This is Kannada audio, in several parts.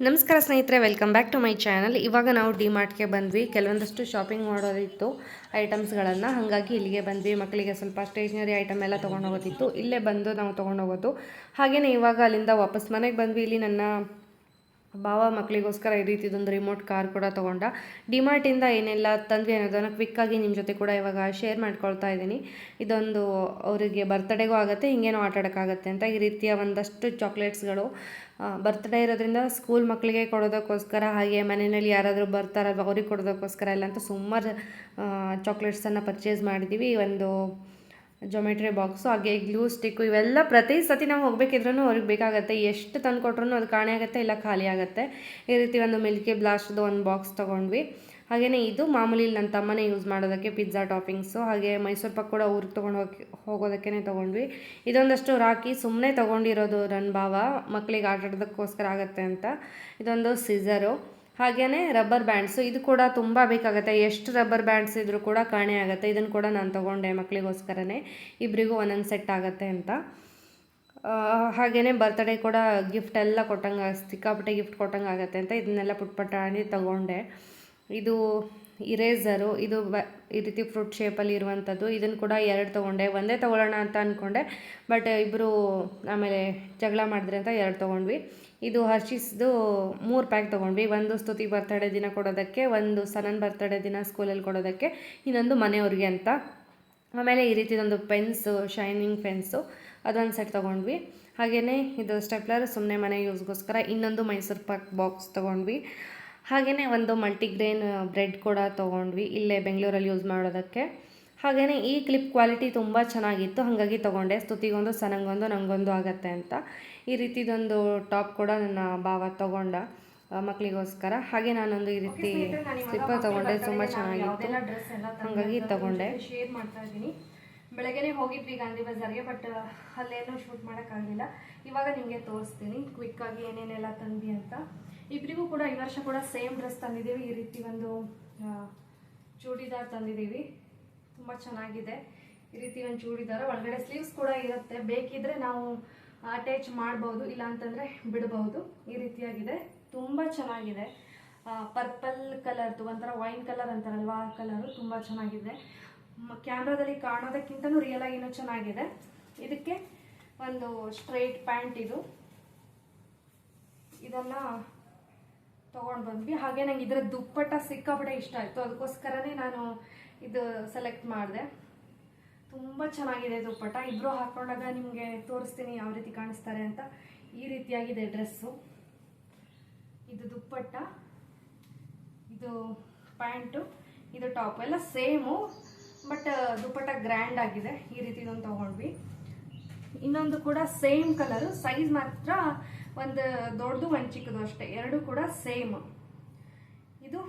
ನಮಸ್ಕಾರ ಸ್ನೇಹಿತರೆ welcome back to my channel ಇವಾಗ ನಾವು ಡಿ ಮಾರ್ಟ್ಗೆ ಬಂದ್ವಿ. ಕೆಲವೊಂದಷ್ಟು ಶಾಪಿಂಗ್ ಮಾಡೋದಿತ್ತು ಐಟಮ್ಸ್ಗಳನ್ನು ಹಾಗಾಗಿ ಇಲ್ಲಿಗೆ ಬಂದ್ವಿ. ಮಕ್ಕಳಿಗೆ ಸ್ವಲ್ಪ ಸ್ಟೇಷ್ನರಿ ಐಟಮ್ ಎಲ್ಲ ತೊಗೊಂಡೋಗೋದಿತ್ತು ಇಲ್ಲೇ ಬಂದು ನಾವು ತೊಗೊಂಡೋಗೋದು ಹಾಗೆಯೇ ಇವಾಗ ಅಲ್ಲಿಂದ ವಾಪಸ್ ಮನೆಗೆ ಬಂದ್ವಿ. ಇಲ್ಲಿ ನನ್ನ ಭಾವ ಮಕ್ಕಳಿಗೋಸ್ಕರ ಈ ರೀತಿದೊಂದು ರಿಮೋಟ್ ಕಾರ್ ಕೂಡ ತೊಗೊಂಡ. ಡಿಮಾರ್ಟಿಂದ ಏನೆಲ್ಲ ತಂದ್ವಿ ಅನ್ನೋದನ್ನು ಕ್ವಿಕ್ಕಾಗಿ ನಿಮ್ಮ ಜೊತೆ ಕೂಡ ಇವಾಗ ಶೇರ್ ಮಾಡ್ಕೊಳ್ತಾ ಇದ್ದೀನಿ. ಇದೊಂದು ಅವರಿಗೆ ಬರ್ತ್ಡೇಗೂ ಆಗುತ್ತೆ, ಹಿಂಗೇನೋ ಆಟಾಡೋಕ್ಕಾಗತ್ತೆ ಅಂತ ಈ ರೀತಿಯ ಒಂದಷ್ಟು ಚಾಕ್ಲೇಟ್ಸ್ಗಳು ಬರ್ತ್ಡೇ ಇರೋದ್ರಿಂದ ಸ್ಕೂಲ್ ಮಕ್ಕಳಿಗೆ ಕೊಡೋದಕ್ಕೋಸ್ಕರ ಹಾಗೆ ಮನೆಯಲ್ಲಿ ಯಾರಾದರೂ ಬರ್ತಾರಲ್ವ, ಅವ್ರಿಗೆ ಕೊಡೋದಕ್ಕೋಸ್ಕರ ಎಲ್ಲ ಅಂತ ಸುಮಾರು ಚಾಕ್ಲೇಟ್ಸನ್ನು ಪರ್ಚೇಸ್ ಮಾಡಿದ್ದೀವಿ ಒಂದು ಜೊಮೆಟ್ರಿ ಬಾಕ್ಸು ಹಾಗೆ ಗ್ಲೂ ಸ್ಟಿಕ್ಕು ಇವೆಲ್ಲ ಪ್ರತಿ ಸತಿ ನಾವು ಹೋಗಬೇಕಿದ್ರೂ ಅವ್ರಿಗೆ ಬೇಕಾಗುತ್ತೆ. ಎಷ್ಟು ತಂದು ಕೊಟ್ರೂ ಅದು ಕಾಣೆ ಆಗುತ್ತೆ, ಇಲ್ಲ ಖಾಲಿ ಆಗುತ್ತೆ. ಈ ರೀತಿ ಒಂದು ಮಿಲ್ಕಿ ಬ್ಲಾಸ್ಟ್ದು ಒಂದು ಬಾಕ್ಸ್ ತೊಗೊಂಡ್ವಿ. ಹಾಗೆಯೇ ಇದು ಮಾಮೂಲಿ ನನ್ನ ತಮ್ಮನೇ ಯೂಸ್ ಮಾಡೋದಕ್ಕೆ ಪಿಜ್ಜಾ ಟಾಪಿಂಗ್ಸು ಹಾಗೆ ಮೈಸೂರು ಪಾಕ್ ಕೂಡ ಊರಿಗೆ ತೊಗೊಂಡು ಹೋಗಿ ಹೋಗೋದಕ್ಕೇ ತೊಗೊಂಡ್ವಿ. ಇದೊಂದಷ್ಟು ರಾಕಿ ಸುಮ್ಮನೆ ತೊಗೊಂಡಿರೋದು ನನ್ನ ಭಾವ. ಮಕ್ಕಳಿಗೆ ಆಟಾಡೋದಕ್ಕೋಸ್ಕರ ಆಗುತ್ತೆ ಅಂತ. ಇದೊಂದು ಸಿಝರು ಹಾಗೆಯೇ ರಬ್ಬರ್ ಬ್ಯಾಂಡ್ಸು ಇದು ಕೂಡ ತುಂಬ ಬೇಕಾಗುತ್ತೆ. ಎಷ್ಟು ರಬ್ಬರ್ ಬ್ಯಾಂಡ್ಸ್ ಇದ್ದರೂ ಕೂಡ ಕಾಣೆ ಆಗುತ್ತೆ. ಇದನ್ನು ಕೂಡ ನಾನು ತೊಗೊಂಡೆ ಮಕ್ಕಳಿಗೋಸ್ಕರನೇ ಇಬ್ಬರಿಗೂ ಒಂದೊಂದು ಸೆಟ್ ಆಗುತ್ತೆ ಅಂತ. ಹಾಗೆಯೇ ಬರ್ತಡೇ ಕೂಡ ಗಿಫ್ಟ್ ಎಲ್ಲ ಕೊಟ್ಟಂಗೆ, ಸಿಕ್ಕಾಪಟ್ಟೆ ಗಿಫ್ಟ್ ಕೊಟ್ಟಂಗೆ ಆಗುತ್ತೆ ಅಂತ. ಇದನ್ನೆಲ್ಲ ಪುಟ್ಪಟ್ಟಾಣಿ ತೊಗೊಂಡೆ. ಇದು ಇರೇಸರು ಇದು ಬ, ಈ ರೀತಿ ಫ್ರೂಟ್ ಶೇಪಲ್ಲಿ ಇರುವಂಥದ್ದು ಇದನ್ನು ಕೂಡ ಎರಡು ತೊಗೊಂಡೆ. ಒಂದೇ ತೊಗೊಳ್ಳೋಣ ಅಂತ ಅಂದ್ಕೊಂಡೆ ಬಟ್ ಇಬ್ಬರು ಆಮೇಲೆ ಜಗಳ ಮಾಡಿದ್ರೆ ಅಂತ ಎರಡು ತೊಗೊಂಡ್ವಿ. ಇದು ಹರ್ಷಿಸ್ದು ಮೂರು ಪ್ಯಾಕ್ ತೊಗೊಂಡ್ವಿ. ಒಂದು ಸ್ತುತಿ ಬರ್ತಡೇ ದಿನ ಕೊಡೋದಕ್ಕೆ, ಒಂದು ಸನನ್ ಬರ್ತಡೇ ದಿನ ಸ್ಕೂಲಲ್ಲಿ ಕೊಡೋದಕ್ಕೆ, ಇನ್ನೊಂದು ಮನೆಯವ್ರಿಗೆ ಅಂತ. ಆಮೇಲೆ ಈ ರೀತಿದೊಂದು ಪೆನ್ಸು ಶೈನಿಂಗ್ ಪೆನ್ಸು ಅದೊಂದು ಸೆಟ್ ತೊಗೊಂಡ್ವಿ. ಹಾಗೆಯೇ ಇದು ಸ್ಟೆಪ್ಲರ್ ಸುಮ್ಮನೆ ಮನೆ ಯೂಸ್ಗೋಸ್ಕರ ಇನ್ನೊಂದು ಮೈಸೂರು ಪಾಕ್ ಬಾಕ್ಸ್ ತೊಗೊಂಡ್ವಿ. ಹಾಗೆಯೇ ಒಂದು ಮಲ್ಟಿಗ್ರೇನ್ ಬ್ರೆಡ್ ಕೂಡ ತೊಗೊಂಡ್ವಿ. ಇಲ್ಲೇ ಬೆಂಗಳೂರಲ್ಲಿ ಯೂಸ್ ಮಾಡೋದಕ್ಕೆ. ಹಾಗೆಯೇ ಈ ಕ್ಲಿಪ್ ಕ್ವಾಲಿಟಿ ತುಂಬ ಚೆನ್ನಾಗಿತ್ತು. ಹಾಗಾಗಿ ತೊಗೊಂಡೆ. ಸ್ತುತಿಗೊಂದು ಸನಂಗೊಂದು ನನಗೊಂದು ಆಗತ್ತೆ ಅಂತ. ಈ ರೀತಿದೊಂದು ಟಾಪ್ ಕೂಡ ನನ್ನ ಭಾವ ತೊಗೊಂಡ ಮಕ್ಕಳಿಗೋಸ್ಕರ ಹಾಗೆ ನಾನೊಂದು ಈ ರೀತಿ ಸ್ಲಿಪ್ಪರ್ ತೊಗೊಂಡೆ. ತುಂಬ ಚೆನ್ನಾಗಿತ್ತು. ಹಾಗಾಗಿ ತೊಗೊಂಡೆ. ಶೇರ್ ಮಾಡ್ತಾ ಇದ್ದೀನಿ. ಬೆಳಗ್ಗೆನೆ ಹೋಗಿದ್ವಿ ಗಾಂಧಿ ಬಜಾರ್ಗೆ ಬಟ್ ಅಲ್ಲೇನೂ ಶೂಟ್ ಮಾಡೋಕ್ಕಾಗಲಿಲ್ಲ. ಇವಾಗ ನಿಮಗೆ ತೋರಿಸ್ತೀನಿ. ಕ್ವಿಕ್ಕಾಗಿ ಏನೇನೆಲ್ಲ ತಂದ್ವಿ ಅಂತ. ಇಬ್ಬರಿಗೂ ಕೂಡ ಈ ವರ್ಷ ಕೂಡ ಸೇಮ್ ಡ್ರೆಸ್ ತಂದಿದ್ದೀವಿ. ಈ ರೀತಿ ಒಂದು ಚೂಡಿದಾರ್ ತಂದಿದ್ದೀವಿ. ತುಂಬ ಚೆನ್ನಾಗಿದೆ. ಈ ರೀತಿ ಒಂದು ಚೂಡಿದಾರ. ಒಳಗಡೆ ಸ್ಲೀವ್ಸ್ ಕೂಡ ಇರುತ್ತೆ. ಬೇಕಿದ್ರೆ ನಾವು ಅಟ್ಯಾಚ್ ಮಾಡ್ಬೋದು ಇಲ್ಲ ಅಂತಂದರೆ ಬಿಡಬಹುದು ಈ ರೀತಿಯಾಗಿದೆ. ತುಂಬ ಚೆನ್ನಾಗಿದೆ. ಪರ್ಪಲ್ ಕಲರ್ದು ಒಂಥರ ವೈನ್ ಕಲರ್ ಅಂತಾರಲ್ವಾ, ಆ ಕಲರು ತುಂಬ ಚೆನ್ನಾಗಿದೆ. ಕ್ಯಾಮ್ರಾದಲ್ಲಿ ಕಾಣೋದಕ್ಕಿಂತನೂ ರಿಯಲ್ ಆಗಿ ಚೆನ್ನಾಗಿದೆ. ಇದಕ್ಕೆ ಒಂದು ಸ್ಟ್ರೈಟ್ ಪ್ಯಾಂಟ್ ಇದು. ಇದನ್ನ ತೊಗೊಂಡು ಬಂದ್ವಿ. ಹಾಗೆ ನಂಗೆ ಇದರ ದುಪ್ಪಟ್ಟ ಸಿಕ್ಕಾಪಟ್ಟೆ ಇಷ್ಟ ಆಯಿತು. ಅದಕ್ಕೋಸ್ಕರನೇ ನಾನು ಇದು ಸೆಲೆಕ್ಟ್ ಮಾಡಿದೆ. ತುಂಬ ಚೆನ್ನಾಗಿದೆ ದುಪ್ಪಟ್ಟ. ಇಬ್ಬರು ಹಾಕೊಂಡಾಗ ನಿಮಗೆ ತೋರಿಸ್ತೀನಿ ಯಾವ ರೀತಿ ಕಾಣಿಸ್ತಾರೆ ಅಂತ. ಈ ರೀತಿಯಾಗಿದೆ ಡ್ರೆಸ್ಸು. ಇದು ದುಪ್ಪಟ್ಟ. ಇದು ಪ್ಯಾಂಟು. ಇದು ಟಾಪ್. ಎಲ್ಲ ಸೇಮು. ಬಟ್ ದುಪ್ಪಟ್ಟ ಗ್ರ್ಯಾಂಡ್ ಆಗಿದೆ. ಈ ರೀತಿ ಇದೊಂದು ತಗೊಂಡ್ವಿ. ಇನ್ನೊಂದು ಕೂಡ ಸೇಮ್ ಕಲರು ಸೈಜ್ ಮಾತ್ರ ಒಂದು ದೊಡ್ಡದು, ಒಂದು ಚಿಕ್ಕದು ಅಷ್ಟೇ. ಎರಡು ಕೂಡ ಸೇಮ್ ಇದು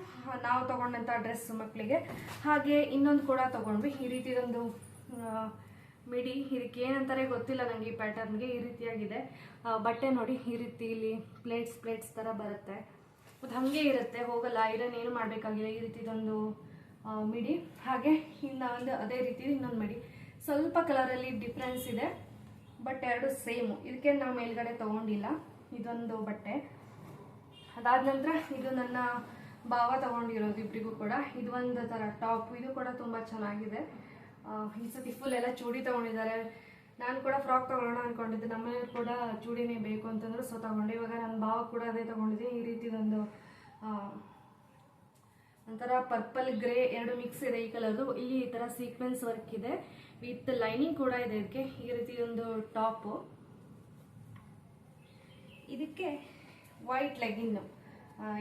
ನಾವು ತಗೊಂಡಂಥ ಡ್ರೆಸ್ ಮಕ್ಕಳಿಗೆ ಹಾಗೆ ಇನ್ನೊಂದು ಕೂಡ ತಗೊಂಡ್ವಿ. ಈ ರೀತಿದೊಂದು ಒಂದು ಮಿಡಿ ಇದಕ್ಕೆ ಏನಂತಾರೆ ಗೊತ್ತಿಲ್ಲ ನನಗೆ ಈ ಪ್ಯಾಟರ್ನ್ಗೆ ಈ ರೀತಿಯಾಗಿದೆ. ಬಟ್ಟೆ ನೋಡಿ, ಈ ರೀತಿ ಇಲ್ಲಿ ಪ್ಲೇಟ್ಸ್ ಪ್ಲೇಟ್ಸ್ ಥರ ಬರುತ್ತೆ. ಮತ್ತು ಹಾಗೆ ಇರುತ್ತೆ. ಹೋಗಲ್ಲ. ಐರನ್ ಏನು ಮಾಡಬೇಕಾಗಿಲ್ಲ. ಈ ರೀತಿದೊಂದು ಮಿಡಿ. ಹಾಗೆ ಇನ್ನೊಂದು ಅದೇ ರೀತಿ ಇನ್ನೊಂದು ಮಿಡಿ. ಸ್ವಲ್ಪ ಕಲರಲ್ಲಿ ಡಿಫ್ರೆನ್ಸ್ ಇದೆ ಬಟ್ ಎರಡು ಸೇಮು ಇದಕ್ಕೆ ನಾವು ಮೇಲ್ಗಡೆ ತೊಗೊಂಡಿಲ್ಲ. ಇದೊಂದು ಬಟ್ಟೆ. ಅದಾದ ನಂತರ ಇದು ನನ್ನ ಭಾವ ತಗೊಂಡಿರೋದು ಇಬ್ಬರಿಗೂ ಕೂಡ. ಇದು ಒಂದು ಥರ ಟಾಪ್. ಇದು ಕೂಡ ತುಂಬ ಚೆನ್ನಾಗಿದೆ. ಈ ಸತಿ ಫುಲ್ ಎಲ್ಲ ಚೂಡಿ ತೊಗೊಂಡಿದ್ದಾರೆ. ನಾನು ಕೂಡ ಫ್ರಾಕ್ ತಗೊಳ್ಳೋಣ ಅಂದ್ಕೊಂಡಿದ್ದೆ ನಮ್ಮನೆಯವ್ರು ಕೂಡ ಚೂಡಿನೇ ಬೇಕು ಅಂತಂದ್ರು ಸೊ ತಗೊಂಡೆ. ಇವಾಗ ನನ್ನ ಭಾವ ಕೂಡ ಅದೇ ತೊಗೊಂಡಿದ್ದೆ ಈ ರೀತಿದೊಂದು ಒಂಥರ ಪರ್ಪಲ್ ಗ್ರೇ ಎರಡು ಮಿಕ್ಸ್ ಇದೆ ಈ ಕಲರ್ದು ಇಲ್ಲಿ ಈ ಥರ ಸೀಕ್ವೆನ್ಸ್ ವರ್ಕ್ ಇದೆ. ವಿತ್ ಲೈನಿಂಗ್ ಕೂಡ ಇದೆ ಇದಕ್ಕೆ. ಈ ರೀತಿ ಒಂದು ಟಾಪು ಇದಕ್ಕೆ ವೈಟ್ ಲೆಗಿನ್ನು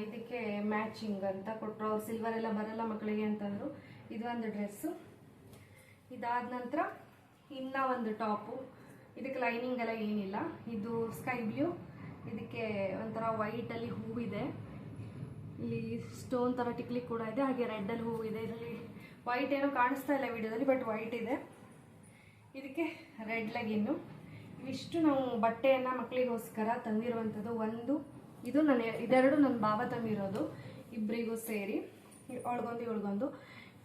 ಇದಕ್ಕೆ ಮ್ಯಾಚಿಂಗ್ ಅಂತ ಕೊಟ್ಟರು ಅವ್ರು ಸಿಲ್ವರ್ ಎಲ್ಲ ಬರಲ್ಲ ಮಕ್ಕಳಿಗೆ ಅಂತಂದರು. ಇದು ಒಂದು ಡ್ರೆಸ್ಸು ಇದಾದ ನಂತರ ಇನ್ನ ಒಂದು ಟಾಪು ಇದಕ್ಕೆ ಲೈನಿಂಗ್ ಎಲ್ಲ ಏನಿಲ್ಲ. ಇದು ಸ್ಕೈ ಬ್ಲೂ ಇದಕ್ಕೆ ಒಂಥರ ವೈಟಲ್ಲಿ ಹೂವಿದೆ. ಇಲ್ಲಿ ಸ್ಟೋನ್ ಥರ ಟಿಕ್ಲಿ ಕೂಡ ಇದೆ. ಹಾಗೆ ರೆಡ್ಡಲ್ಲಿ ಹೂವು ಇದೆ. ಇದರಲ್ಲಿ ವೈಟ್ ಏನೋ ಕಾಣಿಸ್ತಾ ಇಲ್ಲ ವಿಡಿಯೋದಲ್ಲಿ ಬಟ್ ವೈಟ್ ಇದೆ. ಇದಕ್ಕೆ ರೆಡ್ ಲೆಗಿನ್ನು ಇವಿಷ್ಟು ನಾವು ಬಟ್ಟೆಯನ್ನು ಮಕ್ಕಳಿಗೋಸ್ಕರ ತಂದಿರುವಂಥದ್ದು ಒಂದು, ಇದು ನನ್ನ ಇದೆರಡು ನನ್ನ ಭಾವ ತಂದಿರೋದು. ಇಬ್ಬರಿಗೂ ಸೇರಿ. ಒಳಗೊಂದು ಒಳಗೊಂದು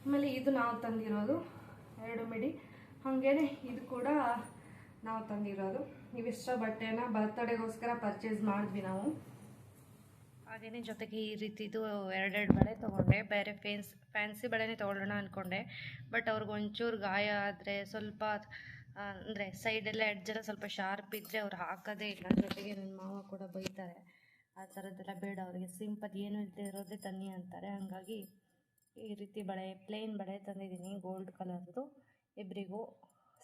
ಆಮೇಲೆ ಇದು ನಾವು ತಂದಿರೋದು. ಎರಡು ಮಿಡಿ. ಹಾಗೇನೆ ಇದು ಕೂಡ ನಾವು ತಂದಿರೋದು. ಇವಿಷ್ಟ ಬಟ್ಟೆನ ಬರ್ತ್ಡೇಗೋಸ್ಕರ ಪರ್ಚೇಸ್ ಮಾಡಿದ್ವಿ ನಾವು. ಹಾಗೆಯೇ ಜೊತೆಗೆ ಈ ರೀತಿದು ಎರಡೆರಡು ಬಳೆ ತೊಗೊಂಡೆ. ಬೇರೆ ಫೇನ್ಸ್ ಫ್ಯಾನ್ಸಿ ಬಳೆನೇ ತೊಗೊಳ್ಳೋಣ ಅಂದ್ಕೊಂಡೆ ಬಟ್ ಅವ್ರಿಗೆ ಒಂಚೂರು ಗಾಯ ಆದರೆ ಸ್ವಲ್ಪ ಅಂದರೆ ಸೈಡೆಲ್ಲ ಎಡ್ಜೆಲ್ಲ ಸ್ವಲ್ಪ ಶಾರ್ಪ್ ಇದ್ದರೆ ಅವ್ರು ಹಾಕೋದೇ ಇಲ್ಲ. ಜೊತೆಗೆ ನನ್ನ ಮಾವ ಕೂಡ ಬೈತಾರೆ. ಆ ಥರದ್ದೆಲ್ಲ ಬೇಡ, ಅವರಿಗೆ ಸಿಂಪಲ್ ಏನು ಇಲ್ಲದೆ ಇರೋದೇ ತನ್ನಿ ಅಂತಾರೆ. ಹಾಗಾಗಿ ಈ ರೀತಿ ಬಳೆ ಪ್ಲೇನ್ ಬಳೆ ತಂದಿದ್ದೀನಿ ಗೋಲ್ಡ್ ಕಲರ್ದು ಇಬ್ಬರಿಗೂ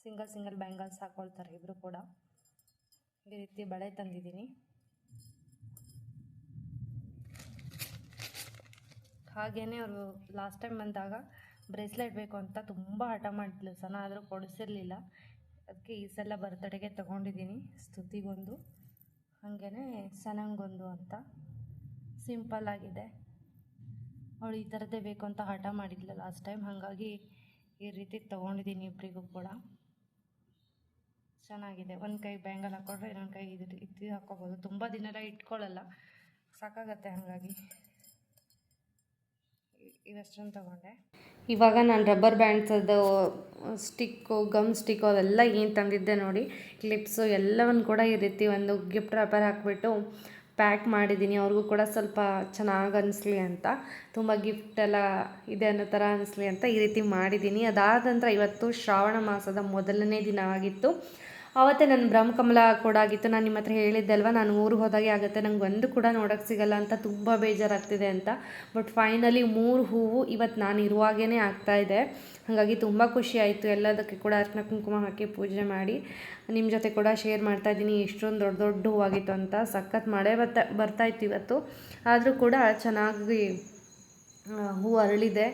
ಸಿಂಗಲ್ ಸಿಂಗಲ್ ಬ್ಯಾಂಗಲ್ಸ್ ಹಾಕ್ಕೊಳ್ತಾರೆ ಇಬ್ಬರು ಕೂಡ. ಈ ರೀತಿ ಬಳೆ ತಂದಿದ್ದೀನಿ. ಹಾಗೆಯೇ ಅವರು ಲಾಸ್ಟ್ ಟೈಮ್ ಬಂದಾಗ ಬ್ರೇಸ್ಲೆಟ್ ಬೇಕು ಅಂತ ತುಂಬ ಹಠ ಮಾಡಿದ್ಲು. ಸನ ಆದರೂ ಕೊಡಿಸಿರಲಿಲ್ಲ. ಅದಕ್ಕೆ ಈ ಸಲ ಬರ್ತಡೆಗೆ ತೊಗೊಂಡಿದ್ದೀನಿ. ಸ್ತುತಿಗೊಂದು ಹಾಗೇ ಸನಂಗೊಂದು ಅಂತ. ಸಿಂಪಲ್ ಆಗಿದೆ. ಅವಳು ಈ ಥರದ್ದೇ ಬೇಕು ಅಂತ ಹಠ ಮಾಡಿದ್ಲು ಲಾಸ್ಟ್ ಟೈಮ್ ಹಾಗಾಗಿ ಈ ರೀತಿ ತೊಗೊಂಡಿದ್ದೀನಿ ಇಬ್ಬರಿಗೂ ಕೂಡ. ಚೆನ್ನಾಗಿದೆ. ಒಂದು ಕೈ ಬ್ಯಾಂಗಲ್ ಹಾಕ್ಕೊಂಡ್ರೆ ಇನ್ನೊಂದು ಕೈ ಇದು ಇದು ಹಾಕ್ಕೋಬೋದು ತುಂಬ ದಿನ ಇಟ್ಕೊಳ್ಳಲ್ಲ ಸಾಕಾಗತ್ತೆ ಹಾಗಾಗಿ. ಇವಷ್ಟನ್ನು ತೊಗೊಂಡೆ? ಇವಾಗ ನಾನು ರಬ್ಬರ್ ಬ್ಯಾಂಡ್ಸದು ಸ್ಟಿಕ್ಕು ಗಮ್ ಸ್ಟಿಕ್ಕು ಅವೆಲ್ಲ ಏನು ತಂದಿದ್ದೆ ನೋಡಿ ಕ್ಲಿಪ್ಸು ಎಲ್ಲವನ್ನು ಕೂಡ ಈ ರೀತಿ ಒಂದು ಗಿಫ್ಟ್ ರಬ್ಬರ್ ಹಾಕ್ಬಿಟ್ಟು ಪ್ಯಾಕ್ ಮಾಡಿದ್ದೀನಿ. ಅವ್ರಿಗೂ ಕೂಡ ಸ್ವಲ್ಪ ಚೆನ್ನಾಗಿ ಅನಿಸ್ಲಿ ಅಂತ, ತುಂಬ ಗಿಫ್ಟ್ ಎಲ್ಲ ಇದೆ ಅನ್ನೋ ಥರ ಅನಿಸ್ಲಿ ಅಂತ ಈ ರೀತಿ ಮಾಡಿದ್ದೀನಿ. ಅದಾದ ನಂತರ ಇವತ್ತು ಶ್ರಾವಣ ಮಾಸದ ಮೊದಲನೇ ದಿನ ಆಗಿತ್ತು ಆವತ್ತೇ ನನ್ನ ಬ್ರಹ್ಮಕಮಲ ಕೂಡ ಆಗಿತ್ತು ನಾನು ನಿಮ್ಮ ಹತ್ರ ಹೇಳಿದ್ದೆ ಅಲ್ವಾ? ನಾನು ಊರಿಗೆ ಹೋದಾಗೆ ಆಗುತ್ತೆ. ನಂಗೆ ಒಂದು ಕೂಡ ನೋಡೋಕ್ಕೆ ಸಿಗಲ್ಲ ಅಂತ ತುಂಬ ಬೇಜಾರಾಗ್ತಿದೆ ಅಂತ. ಬಟ್ ಫೈನಲಿ ಮೂರು ಹೂವು ಇವತ್ತು ನಾನು ಇರುವಾಗೇ ಆಗ್ತಾ ಇದೆ. ಹಾಗಾಗಿ ತುಂಬ ಖುಷಿ ಆಯಿತು. ಎಲ್ಲದಕ್ಕೆ ಕೂಡ ಅರ್ಶನ ಕುಂಕುಮ ಹಾಕಿ ಪೂಜೆ ಮಾಡಿ ನಿಮ್ಮ ಜೊತೆ ಕೂಡ ಶೇರ್ ಮಾಡ್ತಾ ಇದ್ದೀನಿ. ಎಷ್ಟೊಂದು ದೊಡ್ಡ ದೊಡ್ಡ ಹೂವಾಗಿತ್ತು ಅಂತ. ಸಖತ್ ಮಳೆ ಬರ್ತಾ ಬರ್ತಾಯಿತ್ತು ಇವತ್ತು. ಆದರೂ ಕೂಡ ಚೆನ್ನಾಗಿ ಹೂ ಅರಳಿದೆ.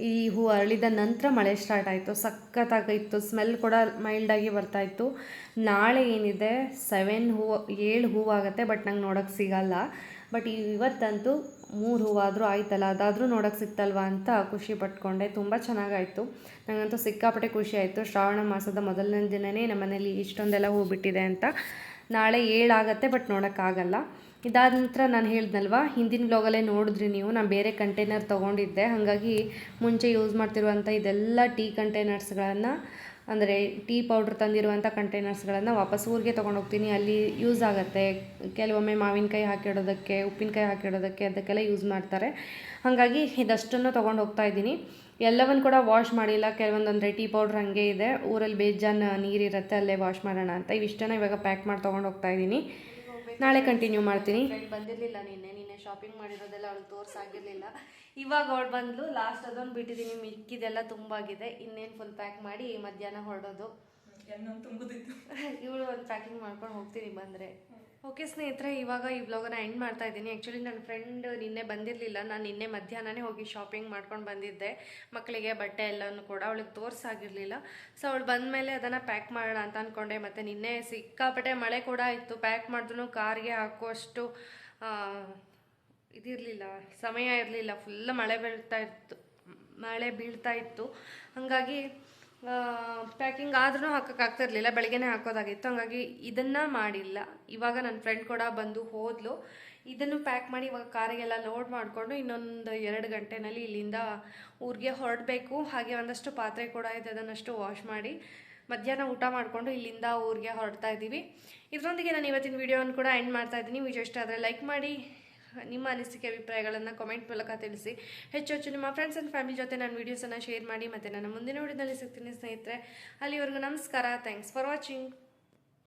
ಈ ಹೂ ಅರಳಿದ ನಂತರ ಮಳೆ ಸ್ಟಾರ್ಟ್ ಆಯಿತು. ಸಖತ್ತಾಗಿತ್ತು. ಸ್ಮೆಲ್ ಕೂಡ ಮೈಲ್ಡಾಗಿ ಬರ್ತಾಯಿತ್ತು ನಾಳೆ ಏನಿದೆ? ಸೆವೆನ್ ಹೂವು ಏಳು ಹೂವಾಗುತ್ತೆ ಬಟ್ ನಂಗೆ ನೋಡೋಕ್ಕೆ ಸಿಗಲ್ಲ. ಬಟ್ ಇವತ್ತಂತೂ ಮೂರು ಹೂವಾದರೂ ಆಯ್ತಲ್ಲ. ಅದಾದರೂ ನೋಡೋಕ್ಕೆ ಸಿಕ್ತಲ್ವಾ ಅಂತ ಖುಷಿ ಪಟ್ಕೊಂಡೆ. ತುಂಬ ಚೆನ್ನಾಗಾಯಿತು. ನನಗಂತೂ ಸಿಕ್ಕಾಪಟ್ಟೆ ಖುಷಿ ಆಯಿತು. ಶ್ರಾವಣ ಮಾಸದ ಮೊದಲನೇ ದಿನವೇ ನಮ್ಮ ಮನೇಲಿ ಇಷ್ಟೊಂದೆಲ್ಲ ಹೂ ಬಿಟ್ಟಿದೆ ಅಂತ. ನಾಳೆ ಏಳಾಗತ್ತೆ ಬಟ್ ನೋಡೋಕ್ಕಾಗಲ್ಲ ಇದಾದ ನಂತರ ನಾನು ಹೇಳ್ದಲ್ವ ಹಿಂದಿನ ಬ್ಲಾಗಲ್ಲೇ ನೋಡಿದ್ರಿ ನೀವು, ನಾನು ಬೇರೆ ಕಂಟೈನರ್ ತೊಗೊಂಡಿದ್ದೆ. ಹಾಗಾಗಿ ಮುಂಚೆ ಯೂಸ್ ಮಾಡ್ತಿರುವಂಥ ಇದೆಲ್ಲ ಟೀ ಕಂಟೈನರ್ಸ್ಗಳನ್ನು ಅಂದರೆ ಟೀ ಪೌಡ್ರ್ ತಂದಿರುವಂಥ ಕಂಟೈನರ್ಸ್ಗಳನ್ನು ವಾಪಸ್ ಊರಿಗೆ ತೊಗೊಂಡೋಗ್ತೀನಿ. ಅಲ್ಲಿ ಯೂಸ್ ಆಗುತ್ತೆ. ಕೆಲವೊಮ್ಮೆ ಮಾವಿನಕಾಯಿ ಹಾಕಿಡೋದಕ್ಕೆ ಉಪ್ಪಿನಕಾಯಿ ಹಾಕಿಡೋದಕ್ಕೆ ಅದಕ್ಕೆಲ್ಲ ಯೂಸ್ ಮಾಡ್ತಾರೆ. ಹಾಗಾಗಿ ಇದಷ್ಟನ್ನು ತೊಗೊಂಡು ಹೋಗ್ತಾ ಇದ್ದೀನಿ. ಎಲ್ಲವನ್ನು ಕೂಡ ವಾಶ್ ಮಾಡಿಲ್ಲ. ಕೆಲವೊಂದೊಂದರೆ ಟೀ ಪೌಡ್ರ್ ಹಾಗೆ ಇದೆ. ಊರಲ್ಲಿ ಬೇಜಾನ್ ನೀರಿರುತ್ತೆ, ಅಲ್ಲೇ ವಾಶ್ ಮಾಡೋಣ ಅಂತ. ಇವಿಷ್ಟನ್ನು ಇವಾಗ ಪ್ಯಾಕ್ ಮಾಡಿ ತೊಗೊಂಡು ಹೋಗ್ತಾ ಇದ್ದೀನಿ. ನಾಳೆ ಕಂಟಿನ್ಯೂ ಮಾಡ್ತೀನಿ. ಬಂದಿರಲಿಲ್ಲ ನಿನ್ನೆ ನಿನ್ನೆ ಶಾಪಿಂಗ್ ಮಾಡಿರೋದೆಲ್ಲ ಅವಳು ತೋರ್ಸಾಗಿರಲಿಲ್ಲ. ಇವಾಗ ಅವಳು ಬಂದ್ಲು ಲಾಸ್ಟ್ ಅದೊಂದು ಬಿಟ್ಟಿದ್ದೀನಿ ಮಿಕ್ಕಿದೆಲ್ಲ ತುಂಬಾಗಿದೆ, ಇನ್ನೇನು ಫುಲ್ ಪ್ಯಾಕ್ ಮಾಡಿ ಮಧ್ಯಾಹ್ನ ಹೊರಡೋದು. ಇವಳು ಒಂದು ಪ್ಯಾಕಿಂಗ್ ಮಾಡ್ಕೊಂಡು ಹೋಗ್ತೀನಿ ಬಂದರೆ. ಓಕೆ ಸ್ನೇಹಿತರೆ ಇವಾಗ ಈ ಬ್ಲಾಗನ್ನ ಎಂಡ್ ಮಾಡ್ತಾ ಇದ್ದೀನಿ. ಆ್ಯಕ್ಚುಲಿ ನನ್ನ ಫ್ರೆಂಡ್ ನಿನ್ನೆ ಬಂದಿರಲಿಲ್ಲ. ನಾನು ನಿನ್ನೆ ಮಧ್ಯಾಹ್ನನೇ ಹೋಗಿ ಶಾಪಿಂಗ್ ಮಾಡ್ಕೊಂಡು ಬಂದಿದ್ದೆ. ಮಕ್ಕಳಿಗೆ ಬಟ್ಟೆ ಎಲ್ಲನೂ ಕೂಡ ಅವಳಿಗೆ ತೋರಿಸಾಗಿರಲಿಲ್ಲ. ಸೊ ಅವಳು ಬಂದಮೇಲೆ ಅದನ್ನು ಪ್ಯಾಕ್ ಮಾಡೋಣ ಅಂತ ಅಂದ್ಕೊಂಡೆ ಮತ್ತು ನಿನ್ನೆ ಸಿಕ್ಕಾಪಟ್ಟೆ ಮಳೆ ಕೂಡ ಇತ್ತು. ಪ್ಯಾಕ್ ಮಾಡಿದ್ರು ಕಾರ್ಗೆ ಹಾಕುವಷ್ಟು ಇದಿರಲಿಲ್ಲ. ಸಮಯ ಇರಲಿಲ್ಲ. ಫುಲ್ ಮಳೆ ಬೀಳ್ತಾ ಇತ್ತು. ಮಳೆ ಬೀಳ್ತಾ ಇತ್ತು. ಹಾಗಾಗಿ ಪ್ಯಾಕಿಂಗ್ ಆದ್ರೂ ಹಾಕೋಕ್ಕಾಗ್ತಿರ್ಲಿಲ್ಲ ಬೆಳಗ್ಗೆನೇ ಹಾಕೋದಾಗಿತ್ತು. ಹಾಗಾಗಿ ಇದನ್ನು ಮಾಡಿಲ್ಲ. ಇವಾಗ ನನ್ನ ಫ್ರೆಂಡ್ ಕೂಡ ಬಂದು ಹೋದ್ಲು. ಇದನ್ನು ಪ್ಯಾಕ್ ಮಾಡಿ ಇವಾಗ ಕಾರಿಗೆಲ್ಲ ಲೋಡ್ ಮಾಡಿಕೊಂಡು ಇನ್ನೊಂದು ಎರಡು ಗಂಟೆನಲ್ಲಿ ಇಲ್ಲಿಂದ ಊರಿಗೆ ಹೊರಡಬೇಕು. ಹಾಗೆ ಒಂದಷ್ಟು ಪಾತ್ರೆ ಕೂಡ ಇದೆ, ಅದನ್ನಷ್ಟು ವಾಶ್ ಮಾಡಿ ಮಧ್ಯಾಹ್ನ ಊಟ ಮಾಡಿಕೊಂಡು ಇಲ್ಲಿಂದ ಊರಿಗೆ ಹೊರಡ್ತಾ ಇದ್ದೀವಿ ಇದರೊಂದಿಗೆ ನಾನು ಇವತ್ತಿನ ವಿಡಿಯೋವನ್ನು ಕೂಡ ಎಂಡ್ ಮಾಡ್ತಾ ಇದ್ದೀನಿ. ವಿಡಿಯೋ ಇಷ್ಟ ಆದರೆ ಲೈಕ್ ಮಾಡಿ. ನಿಮ್ಮ ಅನಿಸಿಕೆ ಅಭಿಪ್ರಾಯಗಳನ್ನು ಕಾಮೆಂಟ್ ಮೂಲಕ ತಿಳಿಸಿ. ಹೆಚ್ಚು ಹೆಚ್ಚು ನಿಮ್ಮ ಫ್ರೆಂಡ್ಸ್ ಆ್ಯಂಡ್ ಫ್ಯಾಮಿಲಿ ಜೊತೆ ನಾನು ವೀಡಿಯೋಸನ್ನು ಶೇರ್ ಮಾಡಿ ಮತ್ತು ನನ್ನ ಮುಂದಿನ ವಿಡಿಯೋದಲ್ಲಿ ಸಿಗ್ತೀನಿ ಸ್ನೇಹಿತರೆ. ಅಲ್ಲಿವರೆಗೂ ನಮಸ್ಕಾರ. Thanks for watching